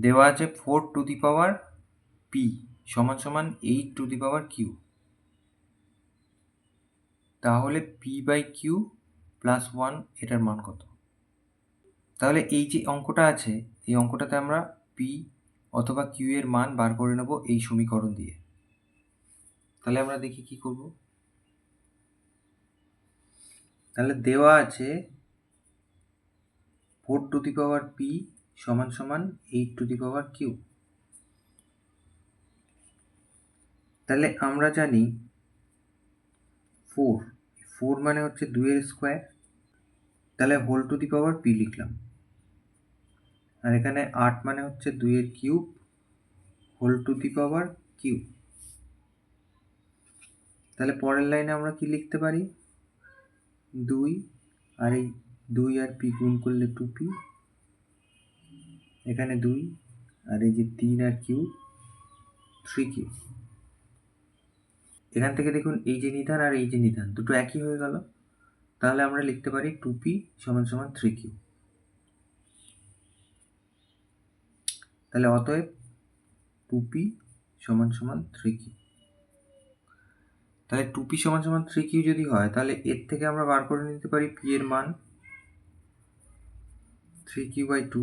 দেওয়া আছে four to the power P সমান সমান eight to the power Q তাহলে P by Q plus one এটার মান কত? তাহলে এই যে অঙ্কটা আছে, এই অঙ্কটাতে আমরা পি অথবা কিউ এর মান বার করে নেব এই সমীকরণ দিয়ে। তাহলে আমরা দেখি কি করব। তাহলে দেওয়া আছে four to the power P সমান সমান eight to the power Q তাহলে আমরা জানি ফোর ফোর মানে হচ্ছে দুইয়ের স্কোয়ার তাহলে whole to the power P লিখলাম। আর এখানে আট মানে হচ্ছে দুইয়ের cube whole to the power cube তাহলে পরের লাইনে আমরা কি লিখতে পারি? দুই, আর এই দুই আর পি গুণ করলে টু পি এখানে দুই, আর এই যে তিন আর কিউ থ্রি কিউ। এখান থেকে দেখুন এই যে নিধান আর এই যে নিধান, দুটো একই হয়ে গেল। তাহলে আমরা লিখতে পারি টু পি সমান সমান থ্রি কিউ। তাহলে অতএব টু পি সমান সমান থ্রি কিউ। তাহলে টু পি সমান সমান থ্রি কিউ যদি হয়, তাহলে এর থেকে আমরা বার করে নিতে পারি পি এর মান থ্রি কিউ বাই টু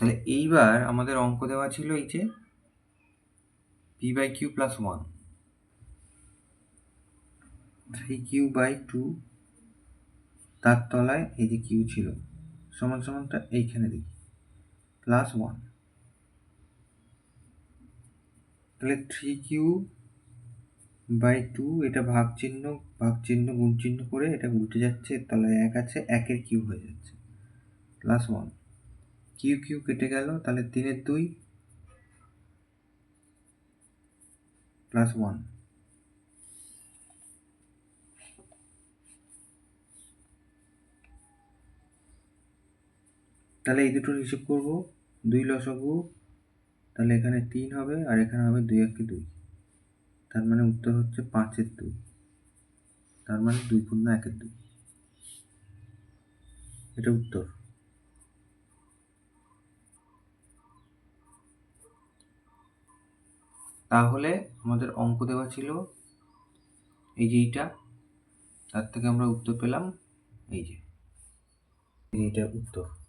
তাহলে এইবার আমাদের অঙ্ক দেওয়া ছিল এই যে P by Q plus one three Q by two তার তলায় এই যে কিউ ছিল। সমান সমানটা এইখানে দেখি। প্লাস ওয়ান তাহলে থ্রি কিউ বাই টু এটা ভাগ চিহ্ন ভাগ চিহ্ন, গুণ চিহ্ন করে এটা উল্টে যাচ্ছে তলায় এক আছে, একের কিউ হয়ে যাচ্ছে। প্লাস ওয়ান কিউ কিউ কেটে গেল, তাহলে তিনের দুই প্লাস ওয়ান তাহলে এই দুটোর হিসেব করব, দুই লসগু তাহলে এখানে তিন হবে, আর এখানে হবে দুই একে দুই। তার মানে উত্তর হচ্ছে পাঁচের দুই। তার মানে দুই পূর্ণ একের দুই। এটা উত্তর। তাহলে আমাদের অঙ্ক দেওয়া ছিল এই যে এইটা। তার থেকে আমরা উত্তর পেলাম এই যে। এইটা উত্তর।